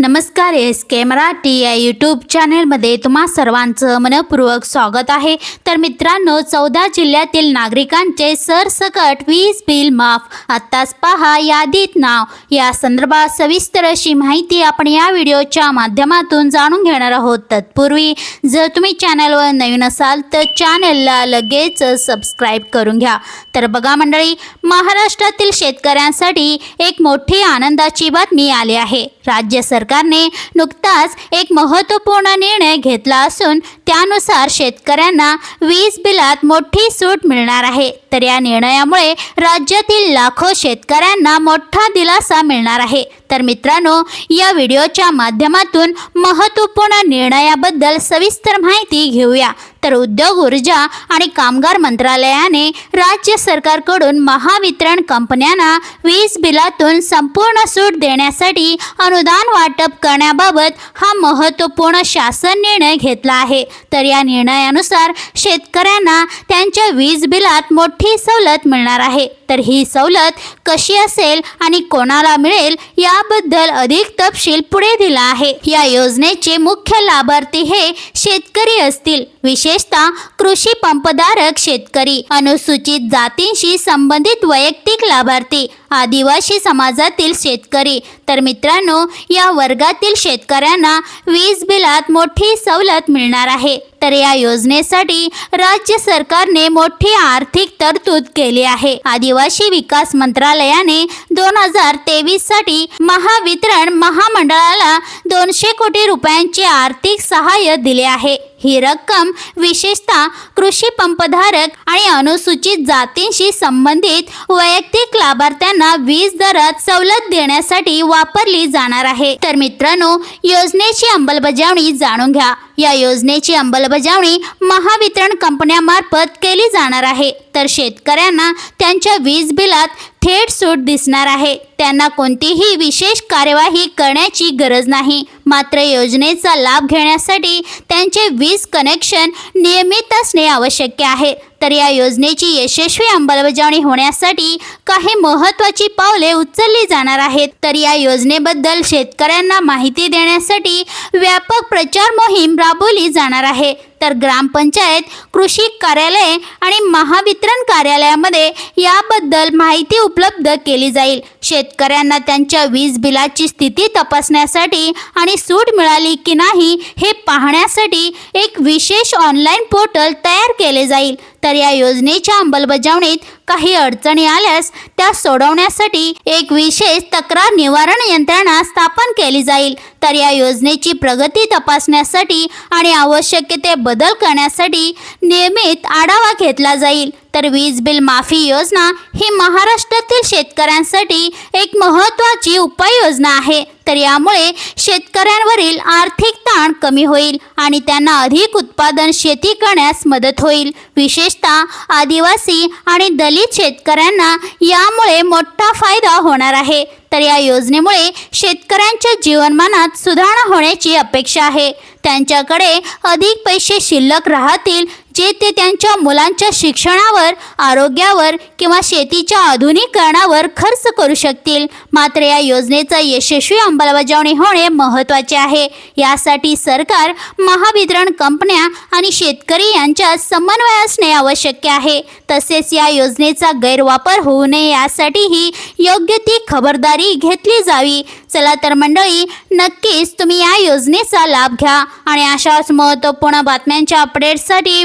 नमस्कार एस के मराठी या यूट्यूब चॅनेलमध्ये तुम्हा सर्वांचं मनपूर्वक स्वागत आहे. तर मित्रांनो चौदा जिल्ह्यातील नागरिकांचे सरसकट वीज बिल माफ. आत्ताच पहा यादीत नाव. या संदर्भात सविस्तर अशी माहिती आपण या व्हिडिओच्या माध्यमातून जाणून घेणार आहोत. तत्पूर्वी जर तुम्ही चॅनलवर नवीन असाल तर चॅनलला लगेच सबस्क्राईब करून घ्या. तर बघा मंडळी महाराष्ट्रातील शेतकऱ्यांसाठी एक मोठी आनंदाची बातमी आली आहे. राज्य सरकार सरकारने नुकताच एक महत्त्वपूर्ण निर्णय घेतला असून त्यानुसार शेतकऱ्यांना वीज बिलात मोठी सूट मिळणार आहे. तर या निर्णयामुळे राज्यातील लाखो शेतकऱ्यांना मोठा दिलासा मिळणार आहे. तर मित्रांनो या व्हिडिओच्या माध्यमातून महत्त्वपूर्ण निर्णयाबद्दल सविस्तर माहिती घेऊया. तर उद्योग ऊर्जा आणि कामगार मंत्रालयाने राज्य सरकारकडून महावितरण कंपन्यांना वीज बिलातून संपूर्ण सूट देण्यासाठी अनुदान वाटप करण्याबाबत हा महत्त्वपूर्ण शासन निर्णय घेतला आहे. तर या निर्णयानुसार शेतकऱ्यांना त्यांच्या वीज बिलात मोठी सवलत मिळणार आहे. तर ही सवलत कशी असेल आणि कोणाला मिळेल याबद्दल अधिक तपशील पुढे दिला आहे. या योजनेचे मुख्य लाभार्थी हे शेतकरी असतील. विशेषतः कृषी पंपधारक शेतकरी अनुसूचित जातींशी संबंधित वैयक्तिक लाभार्थी आदिवासी समाजातील शेतकरी. तर मित्रांनो या वर्गातील शेतकऱ्यांना वीज बिलात मोठी सवलत मिळणार आहे. तर या योजनेसाठी राज्य सरकारने मोठी आर्थिक तरतूद केली आहे. आदिवासी विकास मंत्रालयाने दोन हजार तेवीससाठी महावितरण महामंडळाला दोनशे कोटी रुपयांचे आर्थिक सहाय्य दिले आहे. ही रक्कम विशेषतः कृषी पंपधारक आणि अनुसूचित जातींशी संबंधित वैयक्तिक लाभार्थ्यांना वीज दरात सवलत देण्यासाठी वापरली जाणार आहे. तर मित्रांनो योजनेची अंमलबजावणी जाणून घ्या. या योजनेची अंमलबजावणी महावितरण कंपन्यामार्फत केली जाणार आहे. तर शेतकऱ्यांना त्यांच्या वीज बिलात थेट सूट दिसणार आहे. त्यांना कोणतीही विशेष कार्यवाही करण्याची गरज नाही. मात्र योजनेचा लाभ घेण्यासाठी त्यांचे वीज कनेक्शन नियमित असणे आवश्यक आहे. तर या योजनेची यशस्वी अंमलबजावणी होण्यासाठी काही महत्त्वाची पावले उचलली जाणार आहेत. तर या योजनेबद्दल शेतकऱ्यांना माहिती देण्यासाठी व्यापक प्रचार मोहीम राबवली जाणार आहे. तर ग्रामपंचायत कृषी कार्यालय आणि महावितरण कार्यालयामध्ये याबद्दल माहिती उपलब्ध केली जाईल. शेतकऱ्यांना त्यांच्या वीज बिलाची स्थिती तपासण्यासाठी आणि सूट मिळाली की नाही हे पाहण्यासाठी एक विशेष ऑनलाईन पोर्टल तयार केले जाईल. तर या योजनेच्या अंमलबजावणीत काही अडचणी आल्यास त्या सोडवण्यासाठी एक विशेष तक्रार निवारण यंत्रणा स्थापन केली जाईल. तर या योजनेची प्रगती तपासण्यासाठी आणि आवश्यक ते बदल करण्यासाठी नियमित आढावा घेतला जाईल. तर वीज बिल माफी योजना ही महाराष्ट्रातील शेतकऱ्यांसाठी एक महत्त्वाची उपाययोजना आहे. तर यामुळे शेतकऱ्यांवरील आर्थिक ताण कमी होईल आणि त्यांना अधिक उत्पादन शेती करण्यास मदत होईल. विशेषतः आदिवासी आणि दलित शेतकऱ्यांना यामुळे मोठा फायदा होणार आहे. तर या योजनेमुळे शेतकऱ्यांच्या जीवनमानात सुधारणा होण्याची अपेक्षा आहे. त्यांच्याकडे अधिक पैसे शिल्लक राहतील जे ते त्यांच्या मुलांच्या शिक्षणावर आरोग्यावर किंवा शेतीच्या आधुनिकीकरणावर खर्च करू शकतील. मात्र या योजनेचा यशस्वी अंमलबजावणी होणे महत्त्वाचे आहे. यासाठी सरकार महावितरण कंपन्या आणि शेतकरी यांच्यात समन्वय असणे आवश्यक आहे. तसेच या योजनेचा गैरवापर होऊ नये यासाठीही योग्य ती खबरदारी घेतली जावी. चला तर मंडळी नक्कीच तुम्ही या योजनेचा लाभ घ्या. आणि अशाच महत्त्वपूर्ण बातम्यांच्या अपडेट्ससाठी